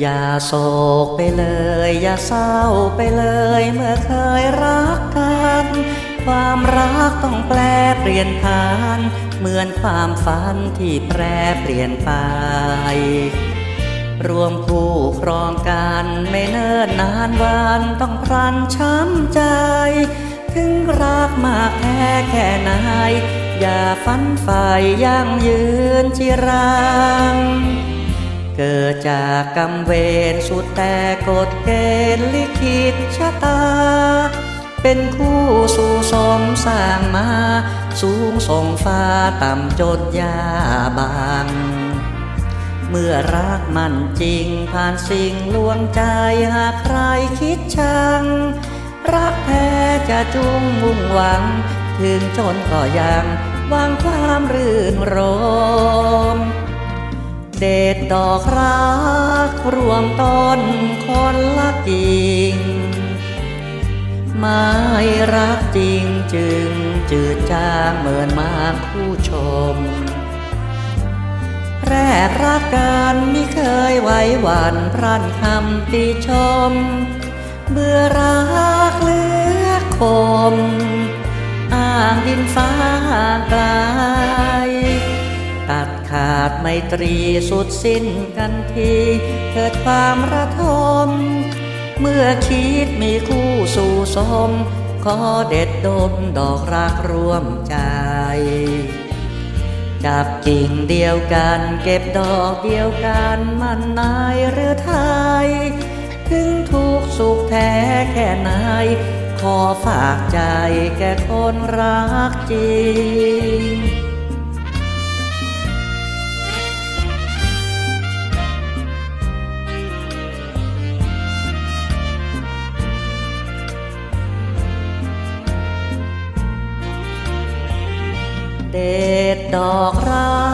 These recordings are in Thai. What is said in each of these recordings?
อย่าโศกไปเลย อย่าเศร้าไปเลย เมื่อเคยรักกัน ความรักต้องแปลเปลี่ยนผ่าน เหมือนความฝันที่แปรเปลี่ยนไปรวมคู่ครองกันไม่เนิ่นนานวันต้องพรันช้ำใจ ถึงรักมากแค่แค่ไหนอย่าฝันฝ่ายั่งยืนจิรัง เกิดจากกรรมเวรสุดแต่กฎเกณฑ์ลิขิตชะตา เป็นคู่สู่สมสร้างมา สูงส่งฟ้าต่ำจดยาบาง เมื่อรักมันจริงผ่านสิ่งลวงใจหากใครคิดชัง รักแท้จะจุ้งมุ่งหวัง ถึงจนก็ยังวังความรื่นรม เด็ดดอกรักรวมต้นคนละกิ่งไม่รักจริงจึงจืดจางเหมือนมาผู้ชม แรกรักกันไม่เคยไหวหวันพรันคำติชม เบื่อรักเลือคม อ้างดินฟ้าห่างไกลาดไมตรีสุดสิ้นกันที เกิดความระทม เมื่อคิดมีคู่สู่สม ขอเด็ดดมดอกรักร่วมใจ จับกิ่งเดียวกันเก็บดอกเดียวกันมันนายหรือไทย ถึงทุกสุขแท้แค่ไหนขอฝากใจแก่คนรักจริง เด็ดอกรั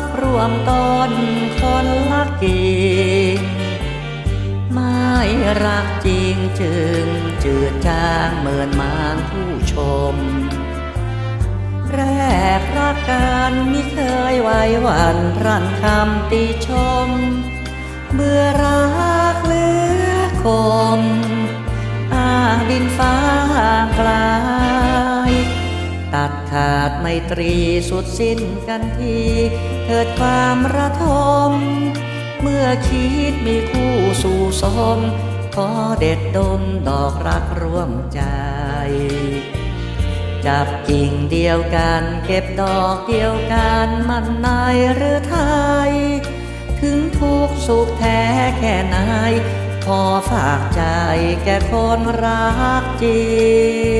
กรวมต้นคนละกิ่งไม่รักจริงจึงจืดจางเหมือนมางผู้ชม แรกรักกันมิเคยไหวหวันรันคำติชม เมื่อรักเหลือคม อ้างดินฟ้าห่างไกล ดขาดไมตรีสุดสิ้นกันที เกิดความระทม เมื่อคิดมีคู่สู่สม ขอเด็ดดมดอกรักร่วมใจ จับกิ่งเดียวกันเก็บดอกเดียวกันมันนายหรือไทย ถึงทุกสุขแท้แค่ไหนขอฝากใจแก่คนรักจริง